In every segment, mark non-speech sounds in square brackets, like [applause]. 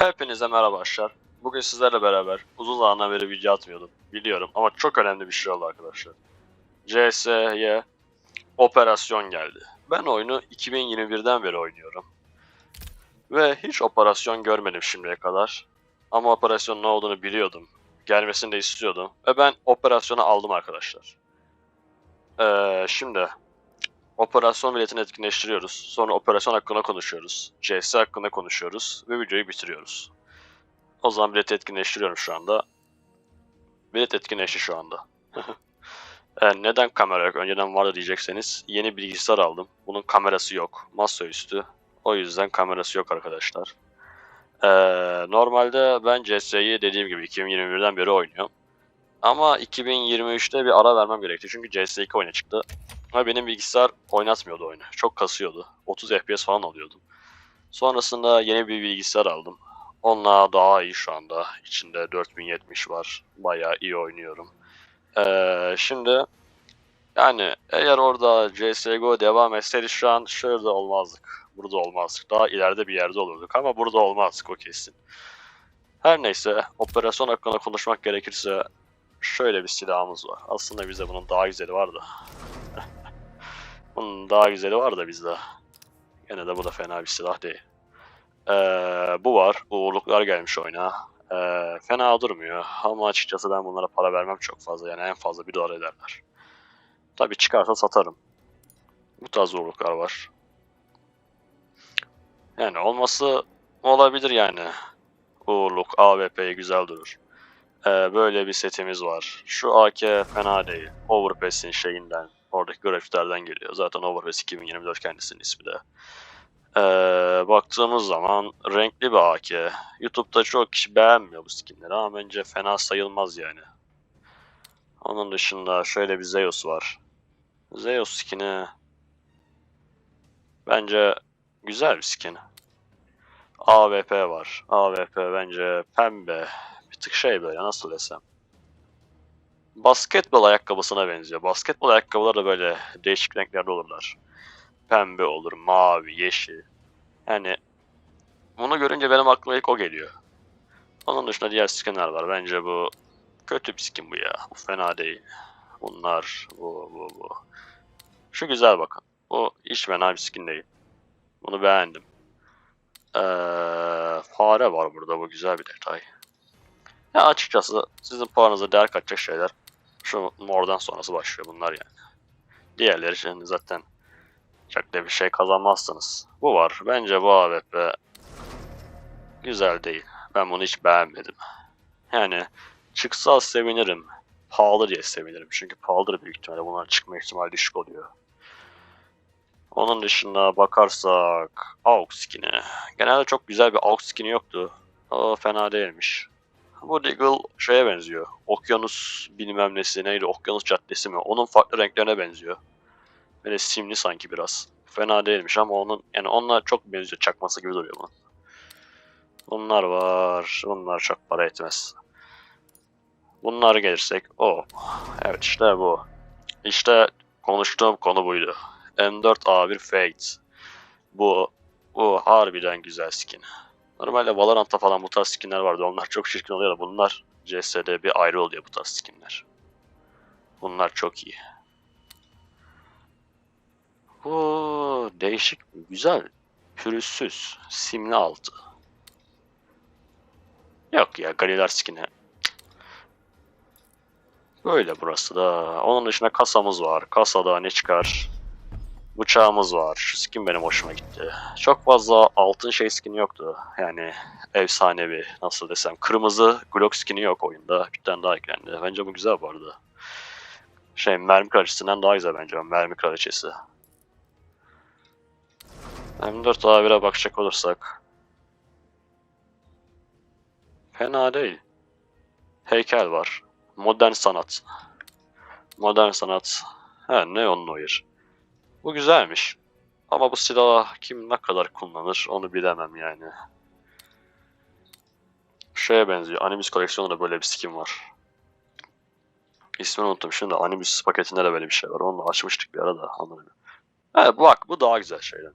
Hepinize merhaba arkadaşlar. Bugün sizlerle beraber uzun zamandan beri video atmıyordum. Biliyorum ama çok önemli bir şey oldu arkadaşlar. CS'ye operasyon geldi. Ben oyunu 2021'den beri oynuyorum. Ve hiç operasyon görmedim şimdiye kadar. Ama operasyonun ne olduğunu biliyordum. Gelmesini de istiyordum. Ve ben operasyonu aldım arkadaşlar. Ee, şimdi operasyon biletini etkinleştiriyoruz. Sonra operasyon hakkında konuşuyoruz. CS hakkında konuşuyoruz ve videoyu bitiriyoruz. O zaman bileti etkinleştiriyorum şu anda. Bilet etkinleşti şu anda. [laughs] Ee, neden kamera yok? Önceden vardı diyecekseniz yeni bilgisayar aldım. Bunun kamerası yok. Masaüstü. O yüzden kamerası yok arkadaşlar. Ee, normalde ben CS'yi dediğim gibi 2021'den beri oynuyorum. Ama 2023'te bir ara vermem gerekti. Çünkü CS2 oyuna çıktı. Ama benim bilgisayar oynatmıyordu oyunu. Çok kasıyordu. 30 FPS falan alıyordum. Sonrasında yeni bir bilgisayar aldım. Onunla daha iyi şu anda. İçinde 4070 var. Bayağı iyi oynuyorum. Ee, şimdi yani eğer orada CSGO devam etseydi şu an şöyle olmazdık. Burada olmazdık. Daha ileride bir yerde olurduk ama burada olmazdık o kesin. Her neyse operasyon hakkında konuşmak gerekirse şöyle bir silahımız var. Aslında bize bunun daha güzeli vardı. Bunun daha güzeli var da bizde. Gene de bu da fena bir silah değil. Ee, bu var. Uğurluklar gelmiş oyuna. Ee, fena durmuyor ama açıkçası ben bunlara para vermem çok fazla. Yani en fazla bir dolar ederler. Tabi çıkarsa satarım. Bu tarz uğurluklar var. Yani olması olabilir yani. Uğurluk, AWP güzel durur. Ee, böyle bir setimiz var. Şu AK fena değil. Overpass'in şeyinden, oradaki grafiklerden geliyor. Zaten Overpass 2024 kendisinin ismi de. Ee, baktığımız zaman renkli bir AK. YouTube'da çok kişi beğenmiyor bu skinleri ama bence fena sayılmaz yani. Onun dışında şöyle bir Zeus var. Zeus skin'i bence güzel bir skin. AWP var. AWP bence pembe. Bir tık şey böyle nasıl desem. Basketbol ayakkabısına benziyor. Basketbol ayakkabıları da böyle değişik renklerde olurlar. Pembe olur, mavi, yeşil. Yani bunu görünce benim aklıma ilk o geliyor. Onun dışında diğer skinler var. Bence bu kötü bir skin bu ya. Bu fena değil. Bunlar, bu, bu, bu. Şu güzel bakın. Bu hiç fena bir skin değil. Bunu beğendim. Ee, fare var burada. Bu güzel bir detay. Ya açıkçası sizin puanınıza değer katacak şeyler şu mordan sonrası başlıyor bunlar yani. Diğerleri için zaten çok da bir şey kazanmazsınız. Bu var. Bence bu AWP güzel değil. Ben bunu hiç beğenmedim. Yani çıksa sevinirim. Pahalı diye sevinirim. Çünkü pahalıdır büyük ihtimalle. Bunların çıkma ihtimali düşük oluyor. Onun dışında bakarsak AUX skin'i. Genelde çok güzel bir AUX skin'i yoktu. O fena değilmiş. Bu Deagle şeye benziyor. Okyanus bilmem nesi neydi? Okyanus caddesi mi? Onun farklı renklerine benziyor. Böyle simli sanki biraz. Fena değilmiş ama onun yani onunla çok benziyor. Çakması gibi duruyor bunun. Bunlar var. Bunlar çok para etmez. Bunlar gelirsek o. Evet işte bu. İşte konuştuğum konu buydu. M4A1 Fate. Bu bu harbiden güzel skin. Normalde Valorant'ta falan bu tarz skinler vardı. Onlar çok çirkin oluyor da bunlar CS'de bir ayrı oluyor bu tarz skinler. Bunlar çok iyi. Bu değişik, güzel, pürüzsüz, simli altı. Yok ya Galilar skin'i. Böyle burası da. Onun dışında kasamız var. Kasada ne çıkar? Bıçağımız var. Skin benim hoşuma gitti. Çok fazla altın şey skin yoktu. Yani efsanevi nasıl desem. Kırmızı Glock skin'i yok oyunda. Bir tane daha eklendi. Bence bu güzel bu arada. Şey mermi kraliçesinden daha güzel bence o mermi kraliçesi. M4A1'e bakacak olursak. Fena değil. Heykel var. Modern sanat. Modern sanat. He Neon Noir. Bu güzelmiş. Ama bu silah kim ne kadar kullanır onu bilemem yani. Şeye benziyor. Animus koleksiyonunda böyle bir skin var. İsmini unuttum şimdi. Animus paketinde de böyle bir şey var. Onu da açmıştık bir arada. Anladım. Evet bak bu daha güzel şeyler.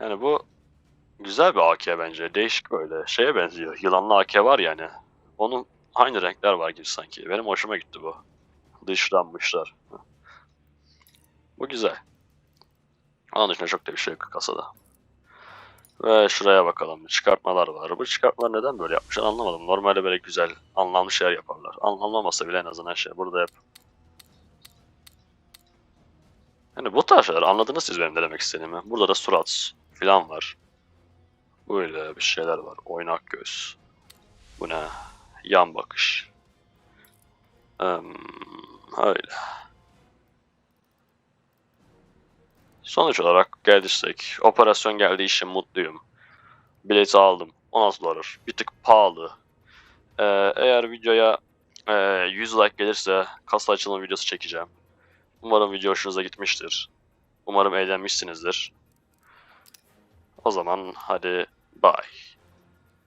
Yani bu güzel bir AK bence. Değişik böyle. Şeye benziyor. Yılanlı AK var yani. Onun aynı renkler var gibi sanki. Benim hoşuma gitti bu. Dışlanmışlar. Bu güzel. Onun dışında çok da bir şey yok kasada. Ve şuraya bakalım. Çıkartmalar var. Bu çıkartmalar neden böyle yapmışlar anlamadım. Normalde böyle güzel, anlamlı şeyler yaparlar. Anlamlamasa bile en azından şey burada yap. Yani bu tarz şeyler anladınız siz benim demek istediğimi. Burada da surat falan var. Böyle bir şeyler var. Oynak göz. Bu ne? Yan bakış. Hmm, öyle. Sonuç olarak geldirsek, operasyon geldiği için mutluyum. Bileti aldım. 16 dolar. Bir tık pahalı. Ee, eğer videoya e, 100 like gelirse kasa açılım videosu çekeceğim. Umarım video hoşunuza gitmiştir. Umarım eğlenmişsinizdir. O zaman hadi bye.